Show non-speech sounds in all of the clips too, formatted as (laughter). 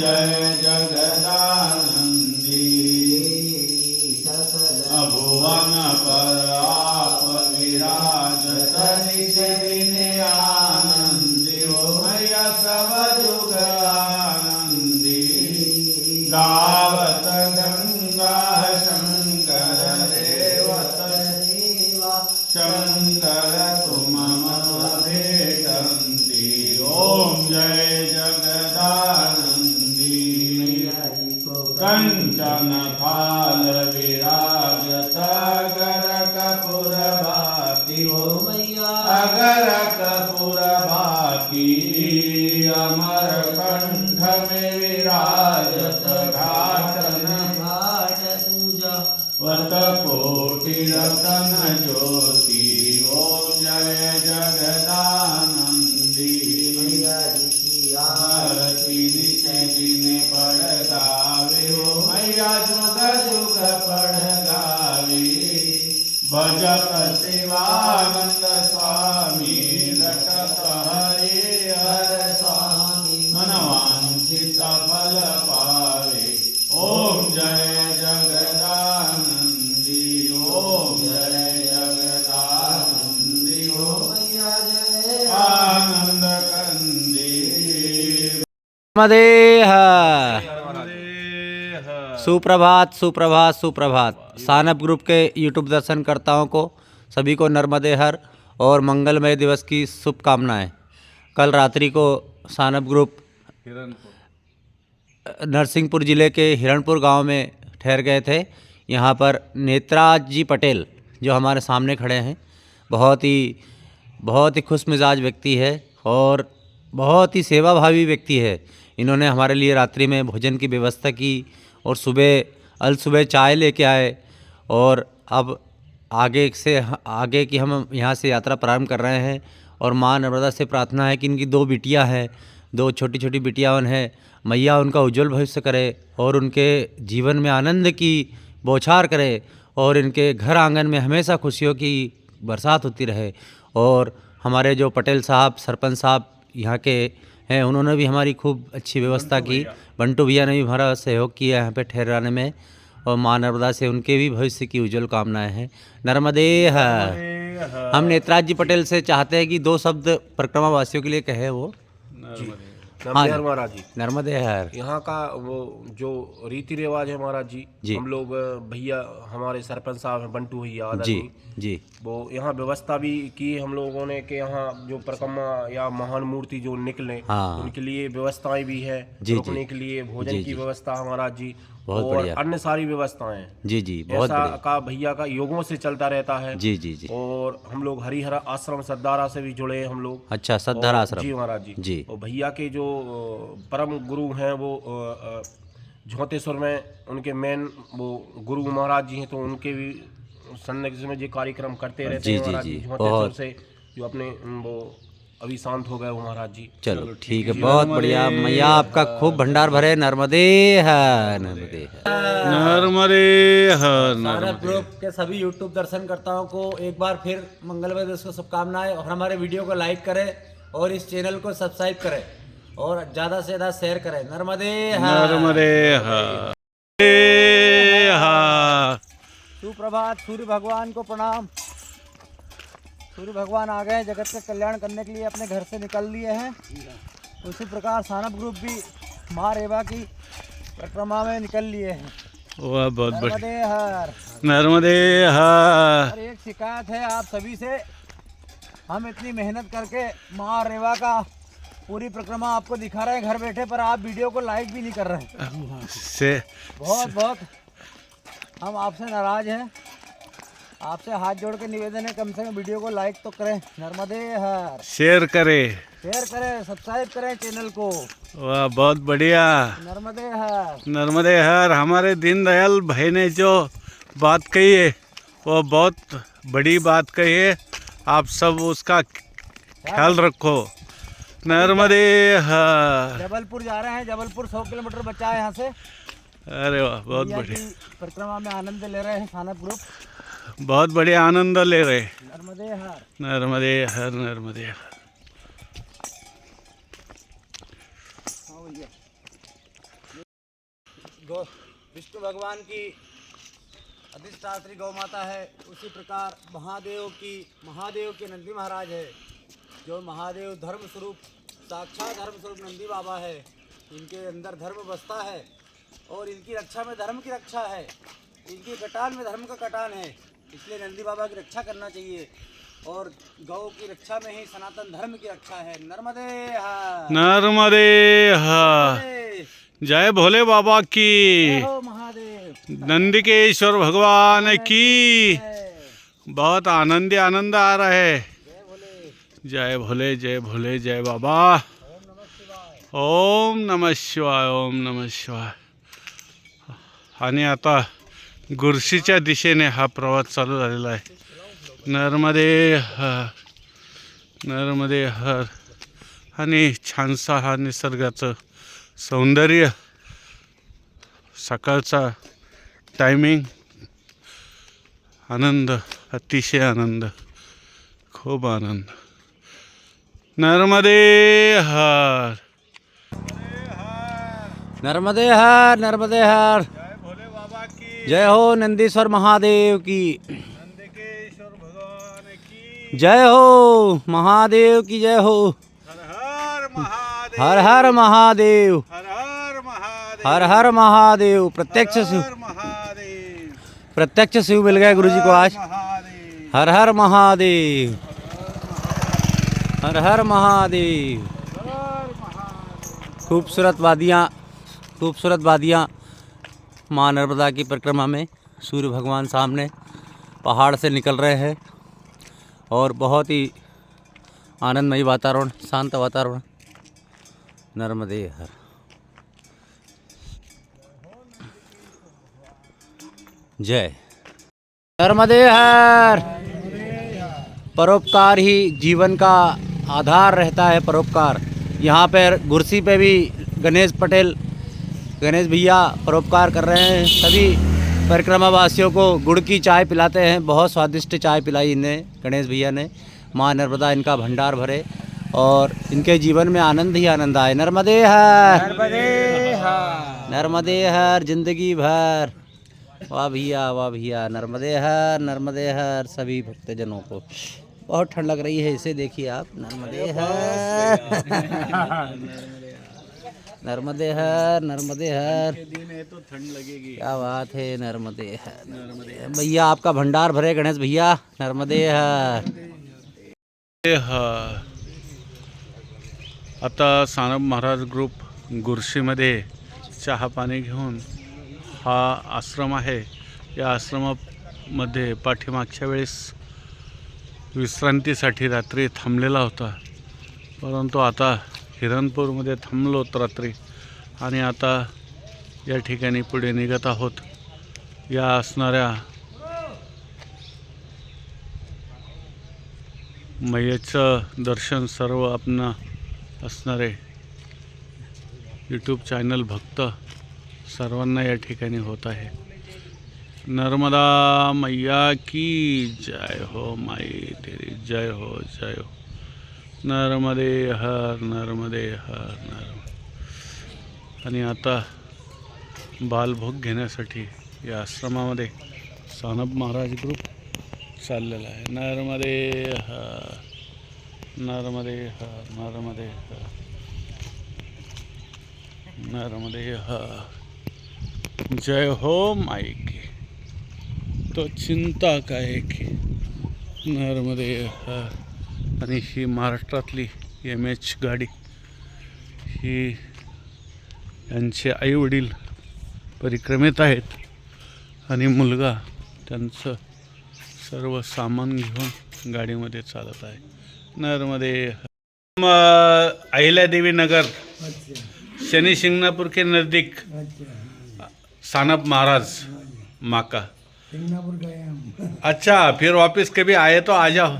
जय जगदानन्दी ओ हो मैया। अगर कपूर बाकी अमर कंठ में विराजत घाटन घाट पूजा। वत कोटि रतन ज्योति। मदेह सुप्रभात सुप्रभात सुप्रभात। सानप ग्रुप के यूट्यूब दर्शनकर्ताओं को सभी को नर्मदे हर और मंगलमय दिवस की शुभकामनाएँ। कल रात्रि को सानप ग्रुप नरसिंहपुर ज़िले के हिरणपुर गाँव में ठहर गए थे। यहाँ पर नेत्राज जी पटेल जो हमारे सामने खड़े हैं बहुत ही बहुत ही खुश मिजाज व्यक्ति है और बहुत ही सेवाभावी व्यक्ति है। इन्होंने हमारे लिए रात्रि में भोजन की व्यवस्था की और सुबह, अल सुबह चाय लेके आए और अब आगे से, आगे की हम यहाँ से यात्रा प्रारंभ कर रहे हैं और माँ नर्मदा से प्रार्थना है कि इनकी दो बिटियाँ हैं, दो छोटी छोटी बिटियाँ हैं, मैया उनका उज्जवल भविष्य करे और उनके जीवन में आनंद की बौछार करे और इनके घर आँगन में हमेशा खुशियों की बरसात होती रहे और हमारे जो पटेल साहब, सरपंच साहब यहाँ के हैं। उन्होंने भी हमारी खूब अच्छी व्यवस्था की। बंटू भैया ने भी हमारा सहयोग किया यहाँ पे ठहराने में। और माँ नर्मदा से उनके भी भविष्य की उज्जवल कामनाएँ हैं। नर्मदे हम नेत्राज जी पटेल से चाहते हैं कि दो शब्द परिक्रमा वासियों के लिए कहे वो। हाँ महाराज जी। नर्मदे हर यहाँ का वो जो रीति रिवाज है महाराज जी, जी। हम लोग भैया हमारे सरपंच साहब हैं बंटू भैया जी जी। वो यहाँ व्यवस्था भी की हम लोगों ने कि यहाँ जो परिक्रमा या महान मूर्ति जो निकले हाँ। उनके लिए व्यवस्थाएँ भी है रुकने। के लिए भोजन की व्यवस्था है महाराज जी बहुत और अन्य सारी व्यवस्थाएँ। जी जी बहुत ऐसा का भैया का योगों से चलता रहता है। जी जी जी। और हम लोग हरिहर आश्रम सद्दारा से भी जुड़े हैं हम लोग। अच्छा सद्धर आश्रम। जी महाराज जी। जी। और भैया के जो परम गुरु हैं वो झोंतेश्वर में उनके मेन वो गुरु महाराज जी हैं तो उनके भी में जो कार्यक्रम करते रहते जी, हैं जी, महाराज जी, बहुत। से जो अपने वो अभी शांत हो गए महाराज जी। चलो ठीक है बहुत बढ़िया। मैया आपका खूब भंडार भरे नर्मदे नर्मदे नर्मदे ग्रुप के सभी यूट्यूब दर्शनकर्ताओं को एक बार फिर मंगलमय दिवस को शुभकामनाएँ और हमारे वीडियो को लाइक करें और इस चैनल को सब्सक्राइब करें और ज़्यादा से ज़्यादा शेयर करें। नर्मदे नर्मदे हर सुप्रभात सूर्य भगवान को प्रणाम। सूर्य भगवान आ गए जगत का कल्याण करने के लिए अपने घर से निकल लिए हैं। उसी प्रकार सानप ग्रुप भी माँ रेवा की परिक्रमा में निकल लिए हैं। वाह बहुत नर्मदे हर। नर्मदे हर। एक शिकायत है आप सभी से हम इतनी मेहनत करके माँ रेवा का पूरी परिक्रमा आपको दिखा रहे हैं घर बैठे पर आप वीडियो को लाइक भी नहीं कर रहे हैं। से बहुत बहुत हम आपसे नाराज़ हैं। आपसे हाथ जोड़ के निवेदन है कम से कम वीडियो को लाइक तो करें। नर्मदे हर। शेयर करे। शेयर करें सब्सक्राइब करें चैनल को। वाह बहुत बढ़िया। नर्मदे हर। नर्मदे हर हमारे दीनदयाल भाई ने जो बात कही है वो बहुत बड़ी बात कही है। आप सब उसका ख्याल रखो। नर्मदे हर। जबलपुर जा रहे हैं जबलपुर सौ किलोमीटर बचा है यहाँ से। अरे वाह बहुत बढ़िया। परिक्रमा में आनंद ले रहे हैं सानप ग्रुप। बहुत बढ़िया आनंद ले रहे। नर्मदे हर। नर्मदे हर नर्मदे हर। विष्णु भगवान की अधिष्ठात्री गौ माता है। उसी प्रकार महादेव की महादेव के नंदी महाराज है जो महादेव धर्म स्वरूप साक्षात धर्म स्वरूप नंदी बाबा है। इनके अंदर धर्म बसता है। और इनकी रक्षा में धर्म की रक्षा है। इनकी कटान में धर्म का कटान है। इसलिए नंदी बाबा की रक्षा करना चाहिए। और गौ की रक्षा में ही सनातन धर्म की रक्षा है। नर्मदे नर्मदे जय भोले बाबा की। नंदिकेश्वर भगवान की। बहुत आनंद आनंद आ रहा है। जय भोले। जय भोले जय भोले जय बाबा। ओम नमः शिवाय ओम नमः शिवाय। आणि आता गुरशीच्या दिशेने हा प्रवास चालू झालेला आहे. नर्मदे हर नर्मदे हर आणि छानसा हा निसर्गाचं सौंदर्य. सकाळचा टायमिंग आनंद अतिशय आनंद खूप आनंद. नर्मदे हार. नर्मदे हार नर्मदे हार. जय हो नंदीश्वर महादेव की। जय हो महादेव की जय हो। हर हर महादेव। हर हर महादेव। हर हर महादेव हर हर महादेव। प्रत्यक्ष शिव प्रत्यक्ष शिव मिल गए गुरु जी को आज हर हर महादेव। हर हर महादेव। खूबसूरत वादियाँ। खूबसूरत वादियाँ। माँ नर्मदा की परिक्रमा में सूर्य भगवान सामने पहाड़ से निकल रहे हैं और बहुत ही आनंदमयी वातावरण, शांत वातावरण, नर्मदे हर। जय। नर्मदे हर। परोपकार ही जीवन का आधार रहता है, परोपकार। यहाँ पर कुर्सी पे भी गणेश पटेल गणेश भैया परोपकार कर रहे हैं। सभी परिक्रमा वासियों को गुड़ की चाय पिलाते हैं। बहुत स्वादिष्ट चाय पिलाई इन्हें गणेश भैया ने। माँ नर्मदा इनका भंडार भरे और इनके जीवन में आनंद ही आनंद आए। नर्मदे हर। नर्मदे हर। ज़िंदगी भर। वाह भैया वाह भैया। नर्मदे हर नर्मदे हर। सभी भक्तजनों को। बहुत ठंड लग रही है इसे देखिए आप। नर्मदे हर। (laughs) नर्मदे हर नर्मदे हर तो ठंड लगेगी क्या बात है नर्मदे हर भैया आपका भंडार भरे गणेश भैया नर्मदे हर हर आता सानप महाराज ग्रुप गुरशीमध्ये चहा पाणी घेऊन हा आश्रम आहे. या आश्रमामध्ये पाठीमागच्या वेळेस विश्रांतीसाठी रात्री थांबलेला होता. परंतु आता हिरणपूरमध्ये थांबलोत रात्री. आणि आता या ठिकाणी पुढे निघत आहोत. या असणाऱ्या मैयाचं दर्शन सर्व आपण असणारे यूट्यूब चॅनल भक्त सर्वांना या ठिकाणी होत आहे. नर्मदा मैया की जय हो माई तेरी जय हो जय हो. नर्मदे हर नर्मदे हर नर्म आणि आता बालभोग घेण्यासाठी या आश्रमामध्ये सानब महाराज ग्रुप चाललेला आहे. नर्मदे हर नर्मदे हर नर्मदे हर नर्मदे हर. जय हो माई की तो चिंता काय की नर्मदे हर आणि ही महाराष्ट्रातली एम एच गाडी. ही यांचे आईवडील परिक्रमेत आहेत आणि मुलगा त्यांचं सर्व सामान घेऊन गाडीमध्ये चालत आहे. नरमध्ये हम अहिल्या देवी नगर. शनि शिंगणापुर के नज़दीक. सानप महाराज माका. अच्छा फिर वापस कभी आए तो आ जाओ.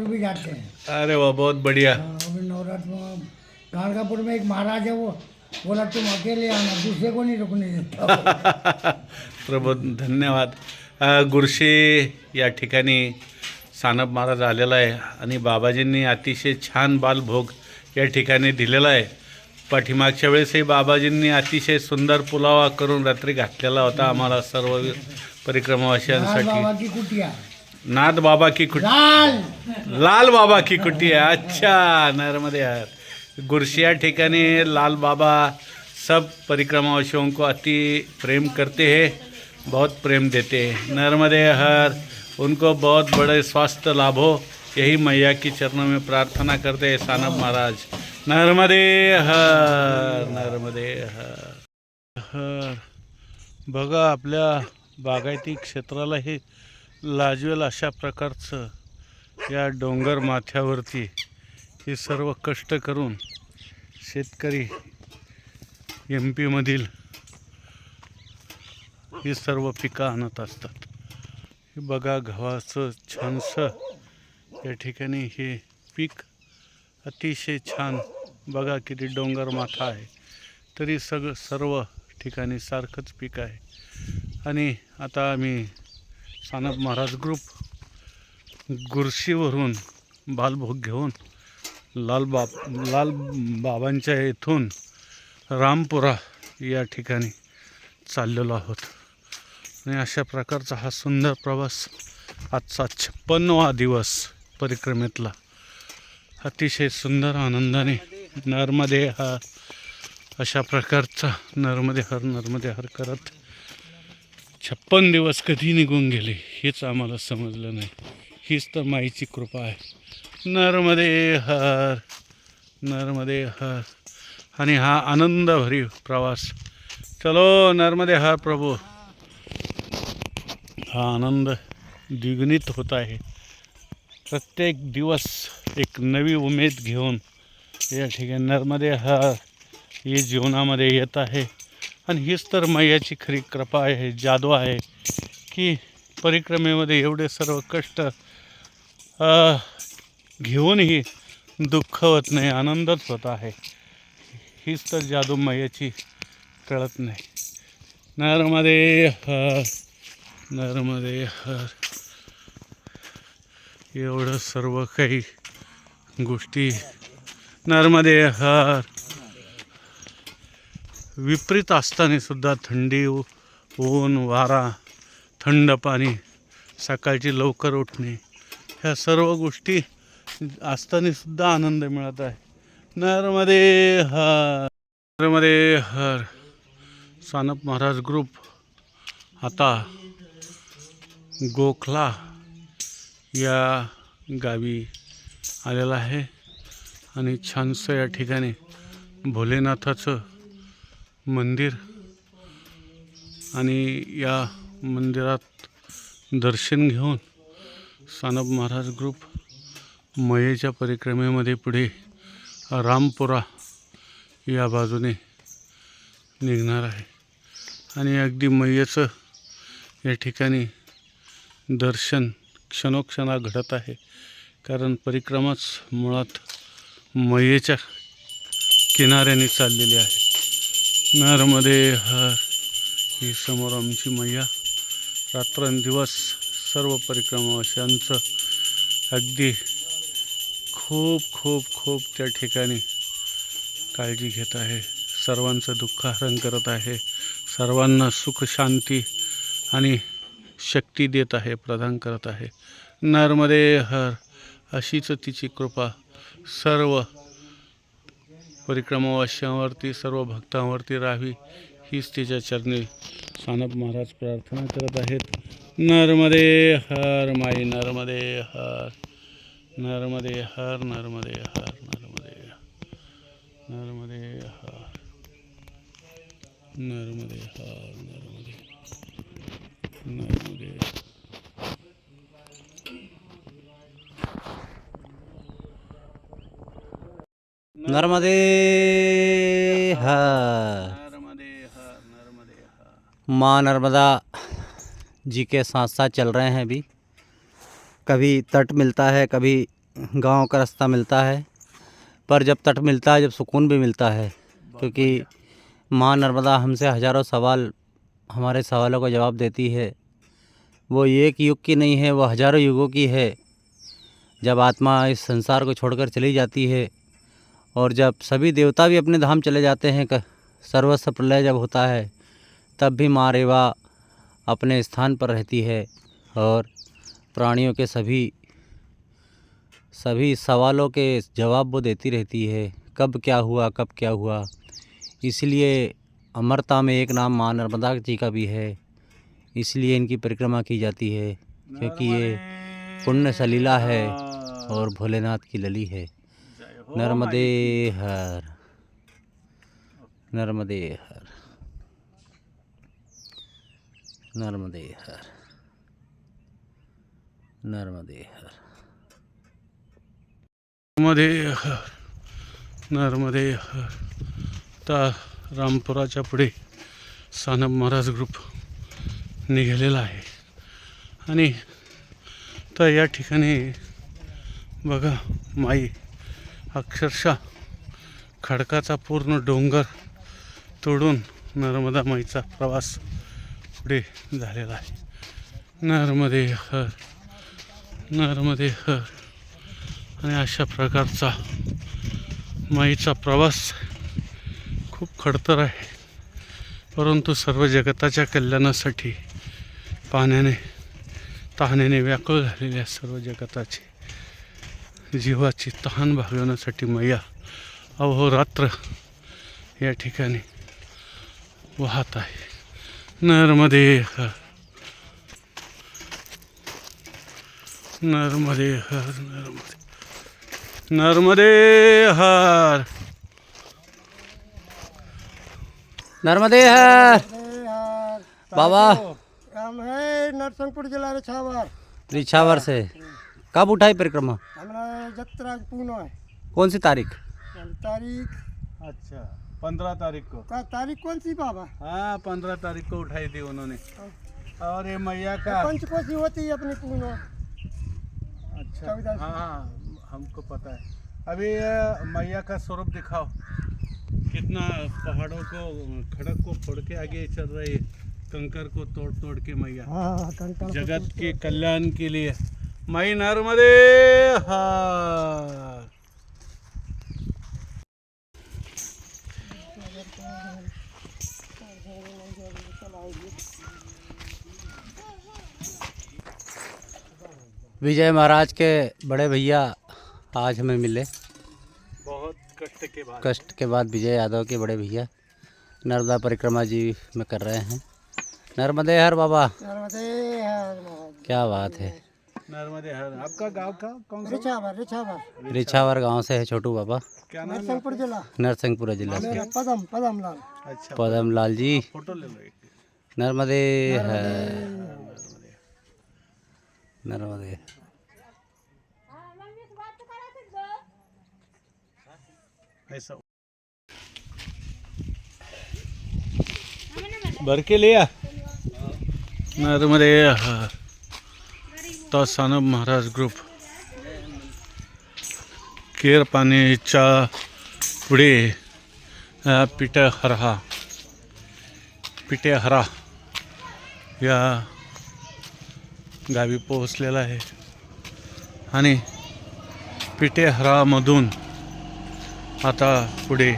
भी जाते हैं। अरे वाह बहुत बढ़िया। नवरात्र में गानकापुर में एक महाराज है वो बोला तुम अकेले आना दूसरे को नहीं रुकने देता (laughs) प्रभू धन्यवाद। गुरशी या ठिकाणी सानप महाराज आलेला आहे आणि बाबाजींनी अतिशय छान बालभोग या ठिकाणी दिलेला आहे. पाठीमागच्या वेळेसही बाबाजींनी अतिशय सुंदर पुलावा करून रात्री घातलेला होता आम्हाला सर्व परिक्रमावासियांसाठी. नाथ बाबा की कुटी लाल. लाल बाबा की कुटिया अच्छा नर्मदे यार। गुरशी या ठिकाणी लाल बाबा सब परिक्रमावासियों को अति प्रेम करते हैं बहुत प्रेम देते हैं। नर्मदे हर उनको बहुत बड़े स्वास्थ्य लाभ हो यही मैया की चरणों में प्रार्थना करते हैं सानप महाराज। नर्मदे हर नर्मदे हर हर बघा आपल्या बागायती क्षेत्राला हे लाजवेल अशा प्रकारचं या डोंगर माथ्यावरती हे सर्व कष्ट करून शेतकरी एम पीमधील ही सर्व पिकं आणत असतात. हे बघा गव्हाचं छानसं या ठिकाणी हे पीक अतिशय छान. बघा किती डोंगर माथा आहे. तरी सगळं सर्व ठिकाणी सारखंच पीक आहे. आणि आता आम्ही सानप महाराज ग्रुप गुरशीवरून बालभोग घेऊन लालबाब लाल बाबांच्या येथून रामपुरा या ठिकाणी चाललेलो आहोत. आणि अशा प्रकारचा हा सुंदर प्रवास आजचा छप्पन्नवा दिवस परिक्रमेतला. अतिशय सुंदर आनंदाने नर्मदे हा अशा प्रकारचा नर्मदे हर नर्मदे हर करत छप्पन दिवस कधी निघून गेले हेच आम्हाला समजलं नाही. हीच तर माईची कृपा आहे. नर्मदे हर नर्मदे हर आणि हा आनंद भरीव प्रवास. चलो नर्मदे हर प्रभू. हा आनंद द्विगुणित होत आहे. प्रत्येक दिवस एक नवी उमेद घेऊन या ठिकाणी नर्मदे हर हे जीवनामध्ये येत आहे. आणि हीच तर मैयाची खरी कृपा आहे जादू आहे की परिक्रमेमध्ये एवढे सर्व कष्ट घेऊनही दुःख होत नाही आनंदच होत आहे. हीच तर जादू मैयाची कळत नाही. नर्मदे हर नर्मदे हर. एवढं सर्व काही गोष्टी नर्मदे हर. विपरीत असताना सुद्धा थंडी ऊन वारा थंड पाणी सकाळची लवकर उठणे ह्या सर्व गोष्टी असताना सुद्धा आनंद मिळत आहे. नर्मदे हर नर्मदे हर. सानप महाराज ग्रुप आता गोखला या गावी आलेला आहे. आणि छानसं या ठिकाणी भोलेनाथाचं मंदिर आणि या मंदिरात दर्शन घेऊन सानप महाराज ग्रुप मयेच्या परिक्रमेमध्ये पुढे रामपुरा या बाजूने निघणार आहे. आणि अगदी मय्याचं या ठिकाणी दर्शन क्षणोक्षणा घडत आहे. कारण परिक्रमाच मुळात मयेच्या किनाऱ्याने चाललेली आहे. नर्मदे हर ही समोर आमची मैया. रात्रंदिवस सर्व परिक्रमावाशांचं अगदी खूप खूप खूप त्या ठिकाणी काळजी घेत आहे. सर्वांचं दुःख हरण करत आहे. सर्वांना सुख शांती आणि शक्ती देत आहे प्रदान करत आहे. नर्मदे हर अशीच तिची कृपा. सर्व परिक्रमावाश्यांवरती सर्व भक्तांवरती राहावी हीच तिच्या चरणी. सानप महाराज प्रार्थना करत आहेत. नर्मदे हर माई नर्मदे हर नर्मदे हर नर्मदे हर नर्मदे नर्मदे हर नर्मदे हर नर्मदे नर्मदे नर्मदे माँ नर्मदा जी के साथ साथ चल रहे हैं अभी। कभी तट मिलता है कभी गाँव का रास्ता मिलता है पर जब तट मिलता है जब सुकून भी मिलता है क्योंकि माँ नर्मदा हमसे हज़ारों सवाल हमारे सवालों का जवाब देती है। वो एक युग की नहीं है वो हज़ारों युगों की है। जब आत्मा इस संसार को छोड़कर चली जाती है और जब सभी देवता भी अपने धाम चले जाते हैं सर्वस्व प्रलय जब होता है तब भी माँ रेवा अपने स्थान पर रहती है और प्राणियों के सभी सभी सवालों के जवाब वो देती रहती है कब क्या हुआ कब क्या हुआ। इसलिए अमरता में एक नाम माँ नर्मदा जी का भी है इसलिए इनकी परिक्रमा की जाती है क्योंकि ये पुण्य सलीला है और भोलेनाथ की लली है हो। नर्मदे हर. नर्मदे हर. नर्मदे हर. नर्मदे हर. नर्मदे हर. नर्मदे हर. आता रामपुराच्या पुढे सानप महाराज ग्रुप निघालेला आहे. आणि तर या ठिकाणी बघा माई. अक्षरशः खडकाचा पूर्ण डोंगर तोडून नर्मदा माईचा प्रवास पुढे झालेला आहे. नर्मदे हर नर्मदे हर. आणि अशा प्रकारचा माईचा प्रवास खूप खडतर आहे. परंतु सर्व जगताच्या कल्याणासाठी पाण्याने तहाण्याने व्याकुळ झालेल्या सर्व जगताची जीवाची तहान भागवण्यासाठी मैया. अहोरात्र या ठिकाणी वाहत आहे. नर्मदे हर नर्मदे हर नर्मदे नर्मदे हर नर्मदे हर बाबा. हम है नरसिंहपुर जिला रिछावर. रिछावर से। कब उठाई परिक्रमा? हमारा जत्रा पूना है। कौन सी तारीख? तारीख? अच्छा पंद्रह तारीख को। का तारीख कौन सी बाबा? हाँ पंद्रह तारीख को उठाई थी उन्होंने। और ये मैया का पंचकोशी होती है अपनी पूना अच्छा हाँ हाँ हमको पता है। अभी मैया का स्वरूप दिखाओ। कितना पहाड़ों को खड़क को फोड़ के आगे चल रही है। कंकर को तोड़ तोड़ के मैया। हाँ जगत के। कल्याण के लिए। मई नर्मदे हार विजय महाराज के बड़े भैया आज हमें मिले। बहुत कष्ट के बाद। कष्ट के बाद विजय यादव के बड़े भैया नर्मदा परिक्रमा जी में कर रहे हैं। नर्मदे हर बाबा। नर्मदे हर क्या बात है। नर्मदे हर आपका गाँव का कौन सा? रिछावर रिछावर। रिछावर गाँव से है छोटू बाबा। क्या नाम नरसिंहपुर जिला। नरसिंहपुरा जिला से। पदम पदम लाल। अच्छा पदम लाल जी। फ़ोटो ले लो नर्मदे नर्मदे। ऐसा। भर के लिया? नर्मदे हर तो सानप महाराज ग्रुप. केर पाण्याच्या पुढे अ, पिठहरा पिठेहरा या गावी पोहोचलेला आहे. आणि पिठेहरामधून आता पुढे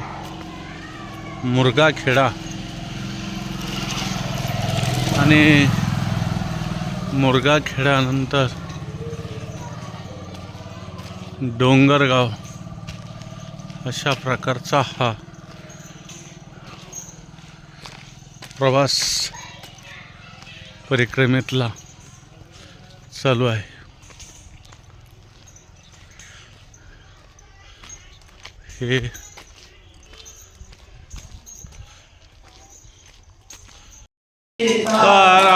मुरगाखेडा आणि मुरगाखेड्यानंतर डोंगरगाव अशा प्रकारचा हा प्रवास परिक्रमेतला चालू आहे. हे सीताराम